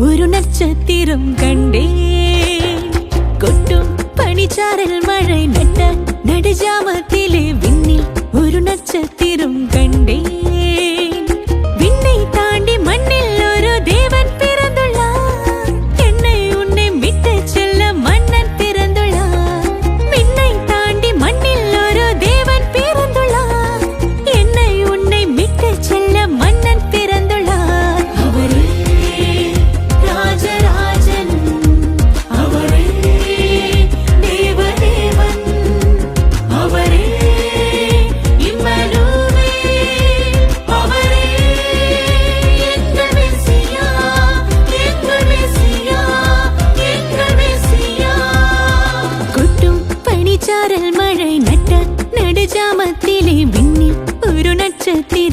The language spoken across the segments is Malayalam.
ഒരു നക്ഷത്രം കണ്ടേ ചാരൽ മഴ നട്ട നെടുജാമത്തിലെ മിന്നി ഒരു നക്ഷത്രം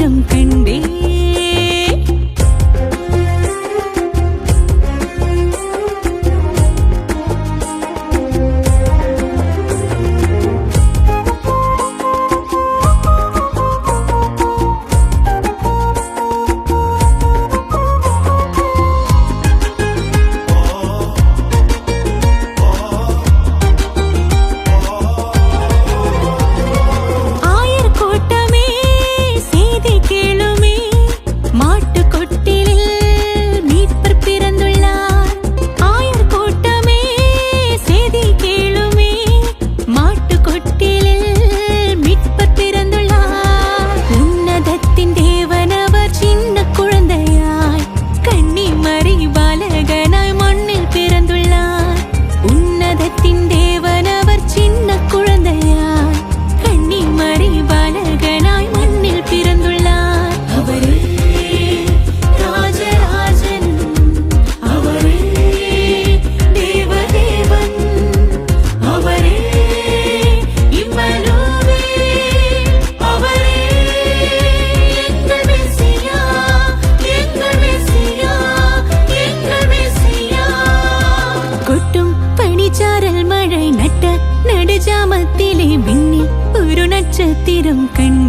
nâng cành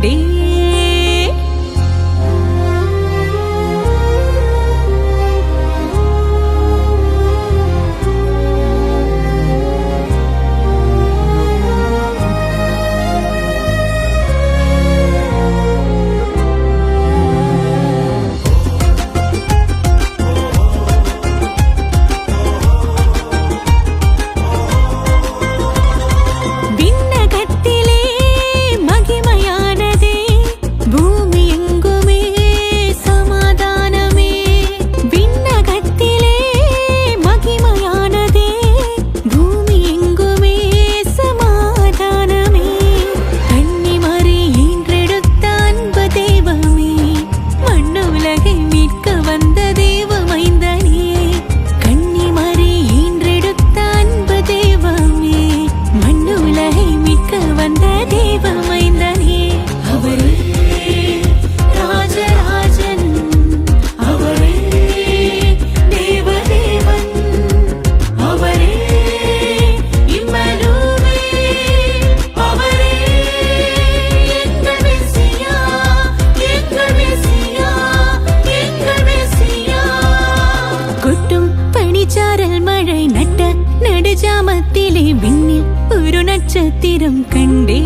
നക്ഷത്തിരം കണ്ടേ